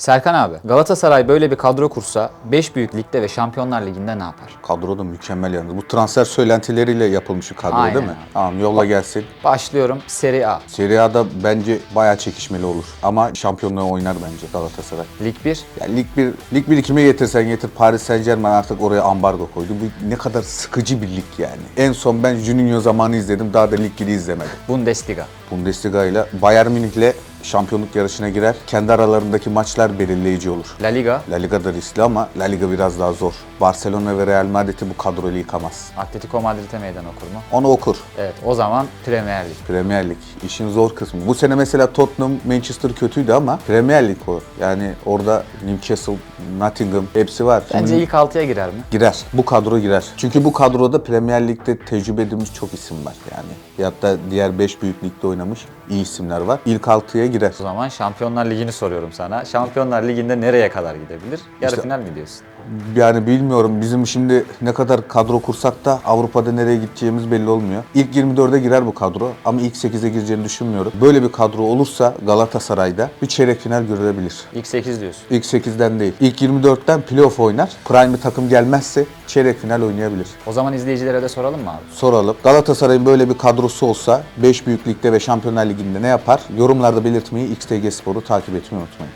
Serkan abi, Galatasaray böyle bir kadro kursa 5 büyük ligde ve Şampiyonlar Ligi'nde ne yapar? Kadro da mükemmel yalnız. Bu transfer söylentileriyle yapılmış bir kadro Aynen değil mi? abi. Tamam yolla gelsin. Başlıyorum Serie A. Serie A'da bence bayağı çekişmeli olur. Ama şampiyonluğu oynar bence Galatasaray. Lig 1. Ya Lig 1, Lig 1 kime getirsen getir Paris Saint Germain artık oraya ambargo koydu. Bu ne kadar sıkıcı bir lig yani. En son ben Juninho zamanı izledim. Daha da Lig 1'i izlemedim. Bundesliga. Bundesliga ile Bayern Münih'le şampiyonluk yarışına girer. Kendi aralarındaki maçlar belirleyici olur. La Liga. La Liga da riskli ama La Liga biraz daha zor. Barcelona ve Real Madrid'i bu kadroyla yıkamaz. Atletico Madrid'e meydan okur mu? Onu okur. Evet, o zaman Premier Lig. Premier Lig işin zor kısmı. Bu sene mesela Tottenham, Manchester kötüydü ama Premier Lig o. Yani orada Newcastle, Nottingham hepsi var. Bence Şimdi ilk 6'ya girer mi? girer. Bu kadro girer. Çünkü bu kadroda Premier Lig'de tecrübe edilmiş çok isim var yani. Ya da diğer 5 büyük ligde oynamış iyi isimler var. İlk 6'ya girer. O zaman Şampiyonlar Ligi'ni soruyorum sana. Şampiyonlar Ligi'nde nereye kadar gidebilir? Yarı İşte- final mi diyorsun? Yani bilmiyorum bizim şimdi ne kadar kadro kursak da Avrupa'da nereye gideceğimiz belli olmuyor. İlk 24'e girer bu kadro ama ilk 8'e gireceğini düşünmüyorum. Böyle bir kadro olursa Galatasaray'da bir çeyrek final görülebilir. İlk 8 diyorsun. İlk 8'den değil. İlk 24'ten playoff oynar. Prime bir takım gelmezse çeyrek final oynayabilir. O zaman izleyicilere de soralım mı abi? Soralım. Galatasaray'ın böyle bir kadrosu olsa 5 büyük ligde ve Şampiyonlar Ligi'nde ne yapar? Yorumlarda belirtmeyi XTG Spor'u takip etmeyi unutmayın.